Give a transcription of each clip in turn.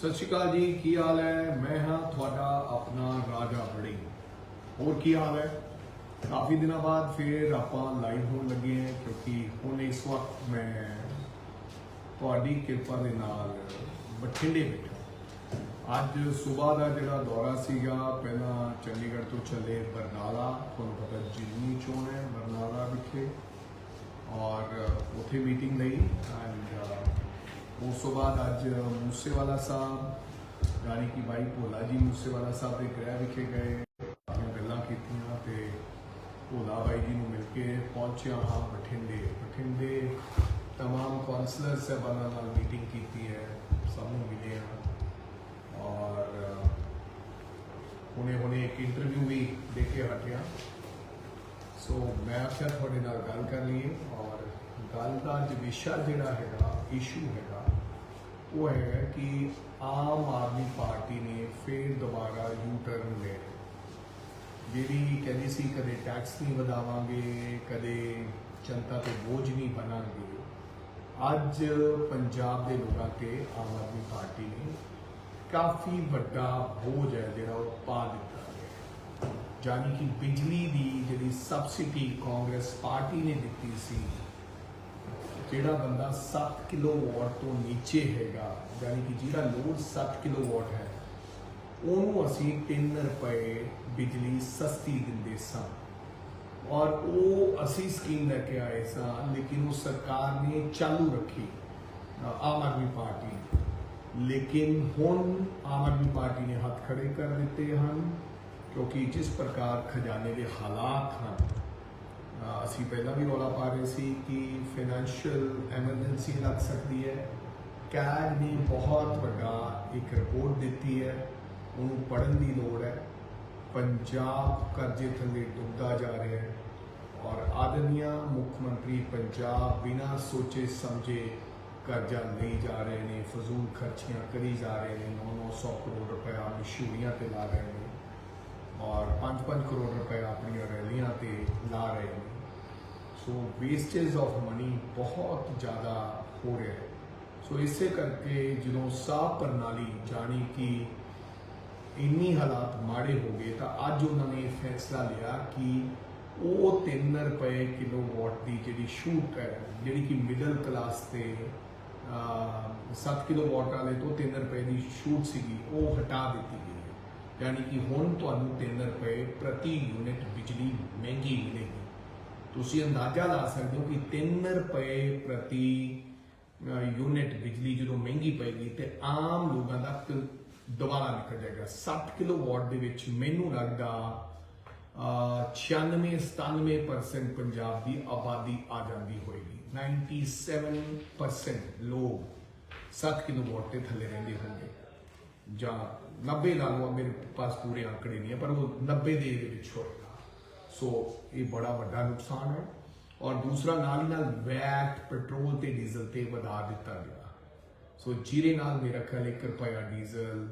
ਸਤਿ ਸ਼੍ਰੀ ਅਕਾਲ ਜੀ, ਕੀ ਹਾਲ ਹੈ? ਮੈਂ ਹਾਂ ਤੁਹਾਡਾ ਆਪਣਾ ਰਾਜਾ ਬੜੀ। ਹੋਰ ਕੀ ਹਾਲ ਹੈ? ਕਾਫੀ ਦਿਨਾਂ ਬਾਅਦ ਫਿਰ ਆਪਾਂ ਲਾਈਵ ਹੋਣ ਲੱਗੇ ਹਾਂ, ਕਿਉਂਕਿ ਹੁਣ ਇਸ ਵਕਤ ਮੈਂ ਤੁਹਾਡੀ ਕਿਰਪਾ ਦੇ ਨਾਲ ਬਠਿੰਡੇ ਬੈਠਾ ਅੱਜ ਸਵੇਰ ਦਾ ਜਿਹੜਾ ਦੌਰਾ ਸੀਗਾ, ਪਹਿਲਾਂ ਚੰਡੀਗੜ੍ਹ ਤੋਂ ਚੱਲੇ ਬਰਨਾਲਾ, ਤੁਹਾਨੂੰ ਪਤਾ ਜਿੰਨੀ ਚੋਣ ਹੈ ਬਰਨਾਲਾ ਵਿਖੇ, ਔਰ ਉੱਥੇ ਮੀਟਿੰਗ ਲਈ ਐਂਡ ਉਸ ਤੋਂ ਬਾਅਦ ਅੱਜ ਮੂਸੇਵਾਲਾ ਸਾਹਿਬ ਯਾਨੀ ਕਿ ਭਾਈ ਭੋਲਾ ਜੀ ਮੂਸੇਵਾਲਾ ਸਾਹਿਬ ਦੇ ਗ੍ਰਹਿ ਵਿਖੇ ਗਏ ਆਪਣੀਆਂ ਗੱਲਾਂ ਕੀਤੀਆਂ ਤੇ ਭੋਲਾ ਬਾਈ ਜੀ ਨੂੰ ਮਿਲ ਕੇ ਪਹੁੰਚਿਆ ਹਾਂ ਬਠਿੰਡੇ ਬਠਿੰਡੇ तमाम ਕਾਉਂਸਲਰ ਸਾਹਿਬਾਨਾਂ ਨਾਲ ਮੀਟਿੰਗ ਕੀਤੀ ਹੈ ਸਭ ਨੂੰ ਮਿਲੇ ਹਾਂ ਔਰ ਹੁਣੇ ਹੁਣੇ ਇੱਕ ਇੰਟਰਵਿਊ ਵੀ ਦੇ ਕੇ ਹਟਿਆ ਸੋ ਮੈਂ ਆਖਿਆ ਤੁਹਾਡੇ ਨਾਲ ਗੱਲ ਕਰ ਲਈਏ ਔਰ ਗੱਲ ਦਾ ਅੱਜ ਵਿਸ਼ਾ ਜਿਹੜਾ ਹੈਗਾ ਇਸ਼ੂ ਹੈਗਾ, ਉਹ ਹੈ ਕਿ ਆਮ ਆਦਮੀ ਪਾਰਟੀ ਨੇ ਫਿਰ ਦੁਬਾਰਾ ਯੂ ਟਰਨ ਲੈ ਜਿਹੜੀ ਕਹਿੰਦੀ ਸੀ ਕਦੇ ਟੈਕਸ ਨਹੀਂ ਵਧਾਵਾਂਗੇ, ਕਦੇ ਜਨਤਾ ਤੇ ਬੋਝ ਨਹੀਂ ਬਣਾਂਗੇ, ਅੱਜ ਪੰਜਾਬ ਦੇ ਲੋਕਾਂ ਤੇ ਆਮ ਆਦਮੀ ਪਾਰਟੀ ਨੇ ਕਾਫੀ ਵੱਡਾ ਬੋਝ ਹੈ ਜਿਹੜਾ ਉਹ ਪਾ ਦਿੱਤਾ ਹੈ। ਜਾਨੀ ਕਿ ਬਿਜਲੀ ਦੀ ਜਿਹੜੀ ਸਬਸਿਡੀ ਕਾਂਗਰਸ ਪਾਰਟੀ ਨੇ ਦਿੱਤੀ ਸੀ ਜਿਹੜਾ ਬੰਦਾ 7 ਕਿਲੋਵਾਟ ਤੋਂ ਨੀਚੇ ਹੈਗਾ, ਯਾਨੀ ਕਿ ਜਿਹੜਾ ਲੋਡ 7 ਕਿਲੋਵਾਟ ਹੈ, ਉਹਨੂੰ ਅਸੀਂ 3 ਰੁਪਏ ਬਿਜਲੀ ਸਸਤੀ ਦਿੰਦੇ ਸਾਂ। ਔਰ ਉਹ ਅਸੀਂ ਸਕੀਮ ਲੈ ਕੇ ਆਏ ਸਾਂ, ਲੇਕਿਨ ਉਹ ਸਰਕਾਰ ਨੇ ਚਾਲੂ ਰੱਖੀ, ਆਮ ਆਦਮੀ ਪਾਰਟੀ ਲੇਕਿਨ ਹੁਣ ਆਮ ਆਦਮੀ ਪਾਰਟੀ ਨੇ ਹੱਥ ਖੜੇ ਕਰ ਦਿੱਤੇ ਹਨ, ਕਿਉਂਕਿ ਜਿਸ ਪ੍ਰਕਾਰ ਖਜ਼ਾਨੇ ਦੇ ਹਾਲਾਤ ਹਨ ਅਸੀਂ ਪਹਿਲਾਂ ਵੀ ਰੌਲਾ ਪਾ ਰਹੇ ਸੀ ਕਿ ਫਾਈਨੈਂਸ਼ੀਅਲ ਐਮਰਜੈਂਸੀ ਲੱਗ ਸਕਦੀ ਹੈ। ਕੈਗ ਨੇ ਬਹੁਤ ਵੱਡਾ ਇੱਕ ਰਿਪੋਰਟ ਦਿੱਤੀ ਹੈ, ਉਹਨੂੰ ਪੜ੍ਹਨ ਦੀ ਲੋੜ ਹੈ। ਪੰਜਾਬ ਕਰਜ਼ੇ ਥੱਲੇ ਡੁੱਬਦਾ ਜਾ ਰਿਹਾ ਹੈ ਔਰ ਆਦਰਨੀਆ ਮੁੱਖ ਮੰਤਰੀ ਪੰਜਾਬ ਬਿਨਾਂ ਸੋਚੇ ਸਮਝੇ ਕਰਜ਼ਾ ਲਈ ਜਾ ਰਹੇ ਨੇ, ਫਜ਼ੂਲ ਖਰਚੀਆਂ ਕਰੀ ਜਾ ਰਹੇ ਨੇ 9-900 ਕਰੋੜ ਰੁਪਇਆ ਮਸ਼ਹੂਰੀਆਂ ਤੇ ਲਾ ਰਹੇ ਨੇ। ਔਰ 5-5 ਕਰੋੜ ਰੁਪਏ ਆਪਣੀਆਂ ਰੈਲੀਆਂ ਤੇ ਲਾ ਰਹੇ ਨੇ। ਸੋ ਵੇਸਟੇਜ ਆਫ ਮਨੀ ਬਹੁਤ ਜ਼ਿਆਦਾ ਹੋ ਰਿਹਾ ਹੈ। ਸੋ ਇਸੇ ਕਰਕੇ ਜਦੋਂ ਸਾਹ ਪ੍ਰਣਾਲੀ ਜਾਣੀ ਕਿ ਇੰਨੀ ਹਾਲਾਤ ਮਾੜੇ ਹੋ ਗਏ, ਤਾਂ ਅੱਜ ਉਹਨਾਂ ਨੇ ਇਹ ਫੈਸਲਾ ਲਿਆ ਕਿ ਉਹ 3 ਰੁਪਏ ਕਿਲੋਵਾਟ ਦੀ ਜਿਹੜੀ ਛੂਟ ਹੈ, ਜਿਹੜੀ ਕਿ ਮਿਡਲ ਕਲਾਸ ਤੇ 7 ਕਿਲੋਵਾਟ ਵਾਲੇ ਤੋਂ 3 ਰੁਪਏ ਦੀ ਛੂਟ ਸੀਗੀ, ਉਹ ਹਟਾ ਦਿੱਤੀ ਗਈ। ਯਾਨੀ ਕਿ ਹੁਣ ਤੁਹਾਨੂੰ 3 ਰੁਪਏ ਪ੍ਰਤੀ ਯੂਨਿਟ ਬਿਜਲੀ ਮਹਿੰਗੀ ਮਿਲੇਗੀ। ਤੁਸੀਂ ਅੰਦਾਜ਼ਾ ਲਾ ਸਕਦੇ ਹੋ ਕਿ 3 ਰੁਪਏ ਪ੍ਰਤੀ ਯੂਨਿਟ ਬਿਜਲੀ ਜਦੋਂ ਮਹਿੰਗੀ ਪਏਗੀ ਤੇ ਆਮ ਲੋਕਾਂ ਦਾ ਦੁਬਾਰਾ ਨਿਕਲ ਜਾਏਗਾ। 60 ਕਿਲੋਵਾਟ ਦੇ ਵਿੱਚ ਮੈਨੂੰ ਲੱਗਦਾ ਅ, 96 97% ਪੰਜਾਬ ਦੀ ਆਬਾਦੀ ਆ ਜਾਂਦੀ ਹੋਏਗੀ। 97% ਲੋਕ 7 ਕਿਲੋਵਾਟ ਤੇ ਥੱਲੇ ਰਹਿੰਦੇ ਹੋਣਗੇ। ਜਾਂ 90 ਲਾ ਲਓ, ਮੇਰੇ ਪਾਸ ਪੂਰੇ ਆંકੜੇ ਨਹੀਂ ਹੈ ਪਰ ਉਹ 90 ਦੇ ਦੇ ਵਿੱਚ ਹੋਏਗਾ ਸੋ ਇਹ ਬੜਾ ਵੱਡਾ ਨੁਕਸਾਨ ਹੈ। ਔਰ ਦੂਸਰਾ, ਨਾਲ ਹੀ ਨਾਲ ਵੈਟ, ਪੈਟਰੋਲ ਤੇ ਡੀਜ਼ਲ ਤੇ ਵਧਾ ਦਿੱਤਾ ਗਿਆ। ਸੋ ਜੀਰੇ ਨਾਲ ਮੇਰਾ ਖਿਆਲ 1 ਰੁਪਿਆ ਡੀਜ਼ਲ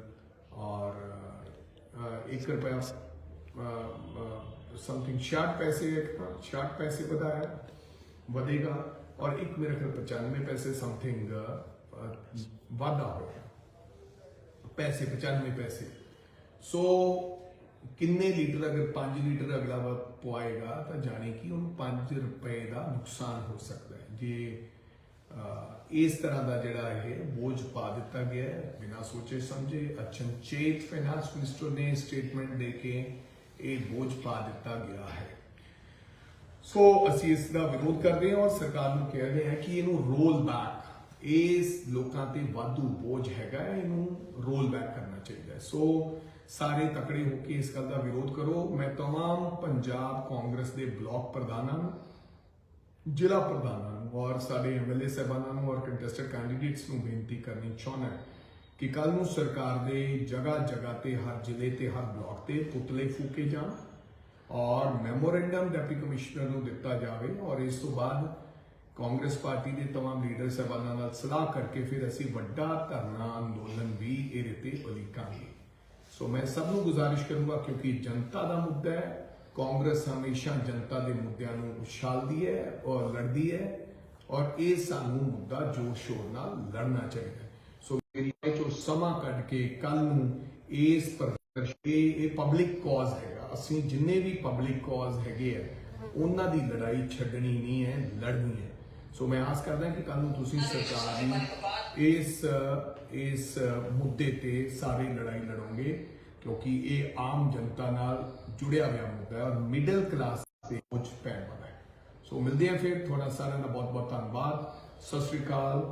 ਔਰ 1 ਰੁਪਿਆ ਸਮਥਿੰਗ 66 ਪੈਸੇ 66 ਪੈਸੇ ਵਧਾਇਆ, ਵਧੇਗਾ। ਔਰ ਇੱਕ ਮੇਰਾ ਖਿਆਲ 95 ਪੈਸੇ ਸਮਥਿੰਗ ਵਾਧਾ ਹੋਇਆ। ਪੈਸੇ 95 ਪੈਸੇ। ਸੋ ਕਿੰਨੇ ਲੀਟਰ ਅਗਰ 5 ਲੀਟਰ ਅਗਲਾ ਪਵਾਏਗਾ, ਤਾਂ ਜਾਣੇ ਕਿ ਉਹਨੂੰ 5 ਰੁਪਏ ਦਾ ਨੁਕਸਾਨ ਹੋ ਸਕਦਾ ਹੈ। ਜੇ ਇਸ ਤਰ੍ਹਾਂ ਦਾ ਜਿਹੜਾ ਇਹ ਬੋਝ ਪਾ ਦਿੱਤਾ ਗਿਆ ਹੈ, ਬਿਨਾਂ ਸੋਚੇ ਸਮਝੇ, ਅਚਨਚੇਤ ਫਾਈਨਾਂਸ ਮਿਨਿਸਟਰ ਨੇ ਸਟੇਟਮੈਂਟ ਦੇ ਕੇ ਇਹ ਬੋਝ ਪਾ ਦਿੱਤਾ ਗਿਆ ਹੈ। ਸੋ ਅਸੀਂ ਇਸ ਦਾ ਵਿਰੋਧ ਕਰਦੇ ਹਾਂ ਔਰ ਸਰਕਾਰ ਨੂੰ ਕਹਿ ਰਹੇ ਹਾਂ ਕਿ ਇਹਨੂੰ ਰੋਲ ਬੈਕ ਇਸ ਲੋਕਾਂ ਤੇ ਵਾਧੂ ਬੋਝ ਹੈਗਾ ਹੈ, ਇਹਨੂੰ ਰੋਲ ਬੈਕ ਕਰਨਾ ਚਾਹੀਦਾ ਹੈ ਸੋ ਸਾਰੇ ਤਕੜੇ ਹੋ ਕੇ ਇਸ ਗੱਲ ਦਾ ਵਿਰੋਧ ਕਰੋ ਮੈਂ तमाम ਪੰਜਾਬ ਕਾਂਗਰਸ ਦੇ ਬਲਾਕ ਪ੍ਰਧਾਨਾਂ ਨੂੰ ਜ਼ਿਲ੍ਹਾ ਪ੍ਰਧਾਨਾਂ ਨੂੰ ਔਰ ਸਾਡੇ ਐਮਐਲਏ ਸਾਹਿਬਾਨਾਂ ਨੂੰ ਔਰ ਕੰਟੈਸਟਡ ਕੈਂਡੀਡੇਟਸ ਨੂੰ ਬੇਨਤੀ ਕਰਨੀ ਚਾਹੁੰਦਾ ਹਾਂ ਕਿ ਕੱਲ ਨੂੰ ਸਰਕਾਰ ਦੇ ਜਗ੍ਹਾ ਜਗ੍ਹਾ ਤੇ ਹਰ ਜ਼ਿਲ੍ਹੇ ਤੇ ਹਰ ਬਲਾਕ ਤੇ ਪੁਤਲੇ ਫੂਕੇ ਜਾਣ ਔਰ ਮੈਮੋਰੈਂਡਮ ਡਿਪਟੀ ਕਮਿਸ਼ਨਰ ਨੂੰ ਦਿੱਤਾ ਜਾਵੇ ਔਰ ਇਸ ਤੋਂ ਬਾਅਦ ਕਾਂਗਰਸ ਪਾਰਟੀ ਦੇ तमाम ਲੀਡਰ ਸਾਹਿਬਾਨਾਂ ਨਾਲ ਸਲਾਹ ਕਰਕੇ ਫਿਰ ਅਸੀਂ ਵੱਡਾ ਧਰਨਾ ਅੰਦੋਲਨ ਵੀ ਇਹਦੇ ਤੇ ਉਲੀਕਾਂਗੇ ਸੋ ਮੈਂ ਸਭ ਨੂੰ ਗੁਜ਼ਾਰਿਸ਼ ਕਰੂੰਗਾ ਕਿਉਂਕਿ ਜਨਤਾ ਦਾ ਮੁੱਦਾ ਹੈ ਕਾਂਗਰਸ ਹਮੇਸ਼ਾ ਜਨਤਾ ਦੇ ਮੁੱਦਿਆਂ ਨੂੰ ਉਛਾਲਦੀ ਹੈ ਔਰ ਲੜਦੀ ਹੈ ਔਰ ਇਹ ਸਾਨੂੰ ਮੁੱਦਾ ਜੋਰ ਸ਼ੋਰ ਨਾਲ ਲੜਨਾ ਚਾਹੀਦਾ ਹੈ ਏਰੀਆ ਚੋਂ ਸਮਾਂ ਕੱਢ ਕੇ ਕੱਲ ਨੂੰ ਇਸ ਪ੍ਰਦਰਸ਼ਨ ਇਹ ਇਹ ਪਬਲਿਕ ਕਾਜ਼ ਹੈਗਾ ਅਸੀਂ ਜਿੰਨੇ ਵੀ ਪਬਲਿਕ ਕਾਜ਼ ਹੈਗੇ ਆ ਉਹਨਾਂ ਦੀ ਲੜਾਈ ਛੱਡਣੀ ਨਹੀਂ ਹੈ ਲੜਨੀ ਹੈ ਸੋ ਮੈਂ ਆਸ ਕਰਦਾ ਕਿ ਕੱਲ ਨੂੰ ਤੁਸੀਂ ਸਰਕਾਰ ਦੀ ਇਸ ਇਸ ਮੁੱਦੇ ਤੇ ਸਾਰੀ ਲੜਾਈ ਲੜੋਗੇ ਕਿਉਂਕਿ ਇਹ ਆਮ ਜਨਤਾ ਨਾਲ ਜੁੜਿਆ ਹੋਇਆ ਮੁੱਦਾ ਹੈ ਔਰ ਮਿਡਲ ਕਲਾਸ ਤੇ ਕੁਝ ਪੈਣ ਵਾਲਾ ਹੈ ਸੋ ਮਿਲਦੇ ਹਾਂ ਫਿਰ ਤੁਹਾਡਾ ਸਾਰਿਆਂ ਦਾ ਬਹੁਤ ਬਹੁਤ ਧੰਨਵਾਦ ਸਤਿ ਸ਼੍ਰੀ ਅਕਾਲ